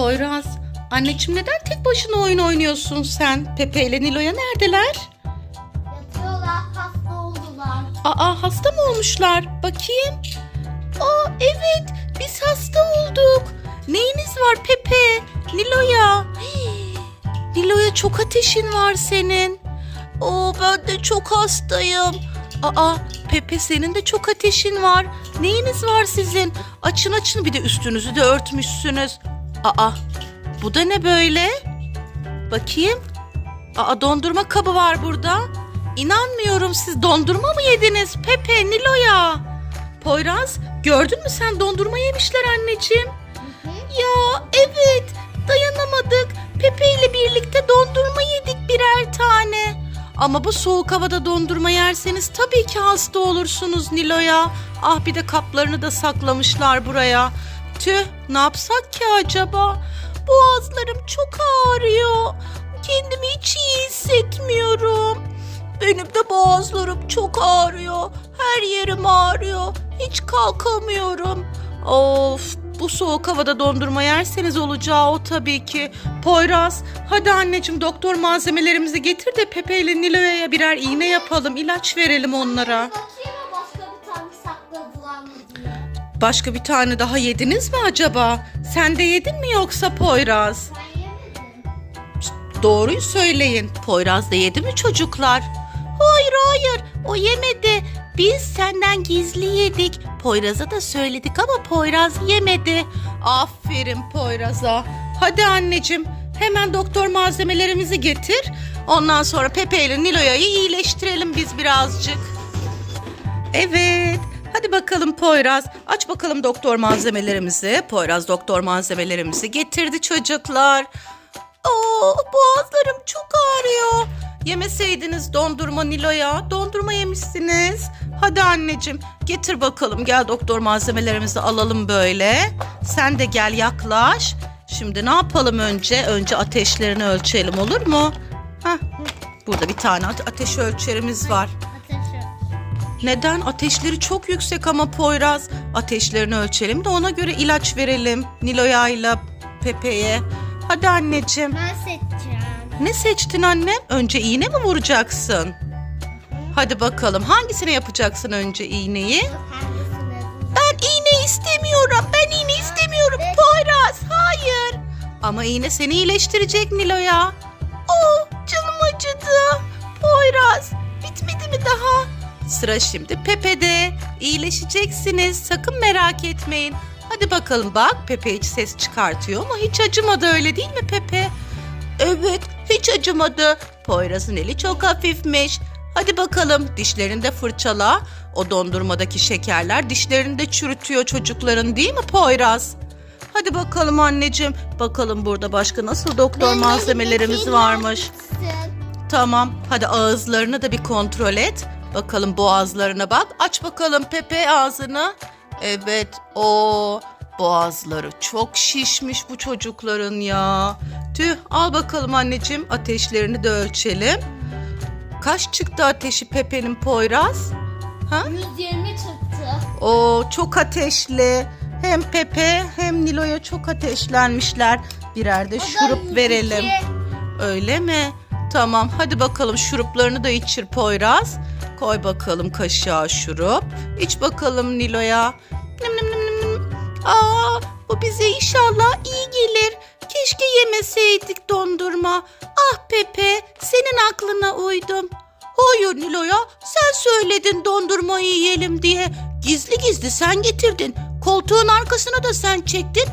Poyraz, anneciğim neden tek başına oyun oynuyorsun sen? Pepe ile Nilo'ya neredeler? Yatıyorlar, hasta oldular. Aa hasta mı olmuşlar? Bakayım. Aa evet biz hasta olduk. Neyiniz var Pepe? Nilo'ya. Nilo'ya çok ateşin var senin. Oo ben de çok hastayım. Aa Pepe senin de çok ateşin var. Neyiniz var sizin? Açın açın bir de üstünüzü de örtmüşsünüz. Aa bu da ne böyle? Bakayım. Aa dondurma kabı var burada. İnanmıyorum siz dondurma mı yediniz Pepe Nilo'ya? Poyraz gördün mü sen dondurma yemişler anneciğim. Ya evet dayanamadık. Pepe ile birlikte dondurma yedik birer tane. Ama bu soğuk havada dondurma yerseniz tabii ki hasta olursunuz Nilo'ya. Ah bir de kaplarını da saklamışlar buraya. Tüh ne yapsak ki acaba? Boğazlarım çok ağrıyor. Kendimi hiç iyi hissetmiyorum. Benim de boğazlarım çok ağrıyor. Her yerim ağrıyor. Hiç kalkamıyorum. Of bu soğuk havada dondurma yerseniz olacağı o tabii ki. Poyraz hadi anneciğim doktor malzemelerimizi getir de Pepe ile Nilo'ya birer iğne yapalım. ilaç verelim onlara. Başka bir tane daha yediniz mi acaba? Sen de yedin mi yoksa Poyraz? Ben yemedim. Doğruyu söyleyin. Poyraz da yedi mi çocuklar? Hayır hayır o yemedi. Biz senden gizli yedik. Poyraz'a da söyledik ama Poyraz yemedi. Aferin Poyraz'a. Hadi anneciğim hemen doktor malzemelerimizi getir. Ondan sonra Pepe ile Nilo'ya'yı iyileştirelim biz birazcık. Evet. Hadi bakalım Poyraz. Aç bakalım doktor malzemelerimizi. Poyraz doktor malzemelerimizi getirdi çocuklar. Oo, boğazlarım çok ağrıyor. Yemeseydiniz dondurma Nilo'ya. Dondurma yemişsiniz. Hadi anneciğim getir bakalım. Gel doktor malzemelerimizi alalım böyle. Sen de gel yaklaş. Şimdi ne yapalım önce? Önce ateşlerini ölçelim olur mu? Hah, burada bir tane ate- ateş ölçerimiz var. Neden? Ateşleri çok yüksek ama Poyraz. Ateşlerini ölçelim de ona göre ilaç verelim. Nilo'ya ile Pepe'ye. Hadi anneciğim. Ben seçeceğim. Ne seçtin annem? Önce iğne mi vuracaksın? Hadi bakalım hangisine yapacaksın önce iğneyi? Ben iğne istemiyorum. Ben iğne istemiyorum. Poyraz hayır. Ama iğne seni iyileştirecek Nilo'ya. Oh canım acıdı. Poyraz bitmedi mi daha? Sıra şimdi Pepe'de. İyileşeceksiniz. Sakın merak etmeyin. Hadi bakalım bak Pepe hiç ses çıkartıyor ama hiç acımadı öyle değil mi Pepe? Evet hiç acımadı. Poyraz'ın eli çok hafifmiş. Hadi bakalım dişlerini de fırçala. O dondurmadaki şekerler dişlerini de çürütüyor çocukların değil mi Poyraz? Hadi bakalım anneciğim. Bakalım burada başka nasıl doktor malzemelerimiz varmış. Tamam. Hadi ağızlarını da bir kontrol et. Bakalım boğazlarına bak. Aç bakalım Pepe ağzını. Evet. O boğazları çok şişmiş bu çocukların ya. Tüh al bakalım anneciğim ateşlerini de ölçelim. Kaç çıktı ateşi Pepe'nin Poyraz? Ha? 120 çıktı. O çok ateşli. Hem Pepe hem Nilo'ya çok ateşlenmişler. Birer de O şurup 102. verelim. Öyle mi? Tamam hadi bakalım şuruplarını da içir Poyraz. Koy bakalım kaşığa şurup. İç bakalım Nilo'ya. Nım nım nım nım. Aa, bu bize inşallah iyi gelir. Keşke yemeseydik dondurma. Ah Pepe senin aklına uydum. Hayır Nilo'ya sen söyledin dondurmayı yiyelim diye. Gizli gizli sen getirdin. Koltuğun arkasına da sen çektin.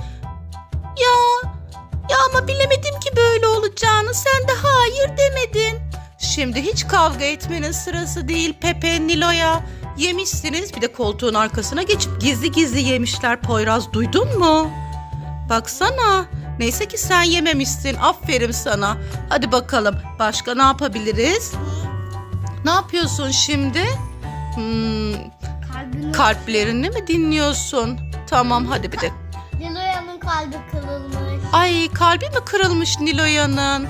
Ya ya ama bilemedim ki böyle olacağını. Sen de hayır demedin. Şimdi hiç kavga etmenin sırası değil Pepe Nilo'ya. Yemişsiniz bir de koltuğun arkasına geçip gizli gizli yemişler Poyraz duydun mu? Baksana. Neyse ki sen yememişsin. Aferin sana. Hadi bakalım başka ne yapabiliriz? Ne yapıyorsun şimdi? Hmm, Kalbini. kalplerini mi dinliyorsun? Tamam hadi bir de. Diloya'nın kalbi kırılmış. Ay kalbi mi kırılmış Nilo'yanın?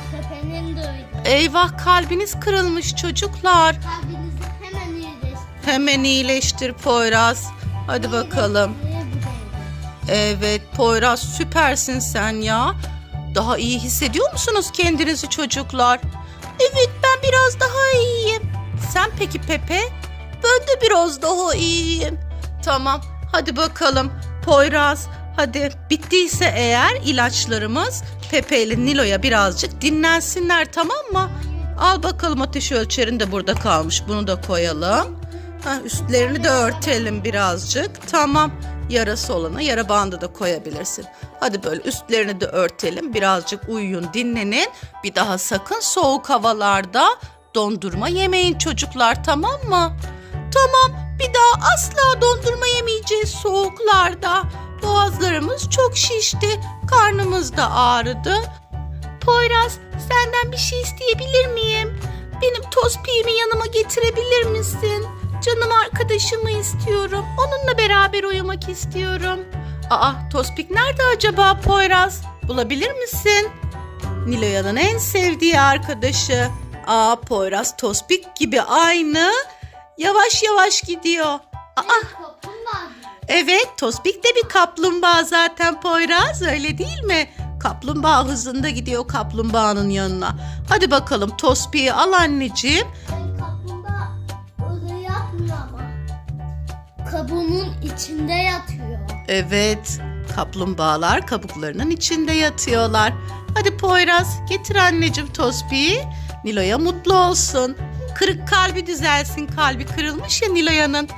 Eyvah kalbiniz kırılmış çocuklar. Kalbinizi hemen iyileştirir. Hemen iyileştir Poyraz. Hadi bakalım. Evet Poyraz süpersin sen ya. Daha iyi hissediyor musunuz kendinizi çocuklar? Evet ben biraz daha iyiyim. Sen peki Pepe? Ben de biraz daha iyiyim. Tamam hadi bakalım Poyraz hadi bittiyse eğer ilaçlarımız Pepe ile Nilo'ya birazcık dinlensinler tamam mı? Al bakalım ateş ölçerin de burada kalmış bunu da koyalım. Ha, üstlerini de örtelim birazcık. Tamam. Yarası olana yara bandı da koyabilirsin. Hadi böyle üstlerini de örtelim. Birazcık uyuyun, dinlenin. Bir daha sakın soğuk havalarda dondurma yemeyin çocuklar tamam mı? Tamam. Bir daha asla dondurma yemeyeceğiz soğuklarda. Boğazlarımız çok şişti. Karnımız da ağrıdı. Poyraz senden bir şey isteyebilir miyim? Benim tospiğimi yanıma getirebilir misin? Canım arkadaşımı istiyorum. Onunla beraber uyumak istiyorum. Aa Tospik nerede acaba Poyraz? Bulabilir misin? Niloya'nın en sevdiği arkadaşı. Aa Poyraz Tospik gibi aynı. Yavaş yavaş gidiyor. Aa. Evet, Tospik de bir kaplumbağa zaten Poyraz, öyle değil mi? Kaplumbağa hızında gidiyor kaplumbağanın yanına. Hadi bakalım Tospik'i al anneciğim. Ben kaplumbağa öyle yapmıyor ama. Kabuğunun içinde yatıyor. Evet, kaplumbağalar kabuklarının içinde yatıyorlar. Hadi Poyraz, getir anneciğim Tospik'i. Nilo'ya mutlu olsun. Kırık kalbi düzelsin, kalbi kırılmış ya Nilo'yanın.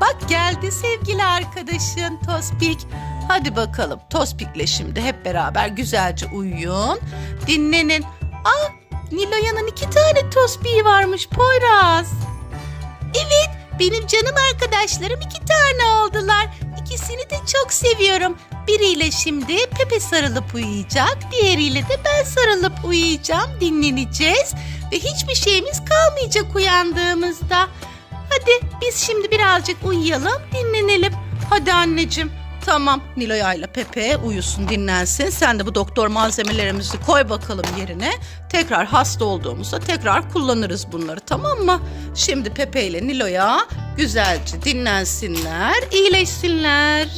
Bak geldi sevgili arkadaşın Tospik. Hadi bakalım Tospik'le şimdi hep beraber güzelce uyuyun. Dinlenin. Ah, Nilo'yanın iki tane Tospik'i varmış Poyraz. Evet, benim canım arkadaşlarım iki tane oldular. İkisini de çok seviyorum. Biriyle şimdi Pepe sarılıp uyuyacak, diğeriyle de ben sarılıp uyuyacağım, dinleneceğiz ve hiçbir şeyimiz kalmayacak uyandığımızda. Hadi biz şimdi birazcık uyuyalım, dinlenelim. Hadi anneciğim. Tamam Nilo'ya ile Pepe uyusun dinlensin. Sen de bu doktor malzemelerimizi koy bakalım yerine. Tekrar hasta olduğumuzda tekrar kullanırız bunları tamam mı? Şimdi Pepe ile Nilo'ya güzelce dinlensinler, iyileşsinler.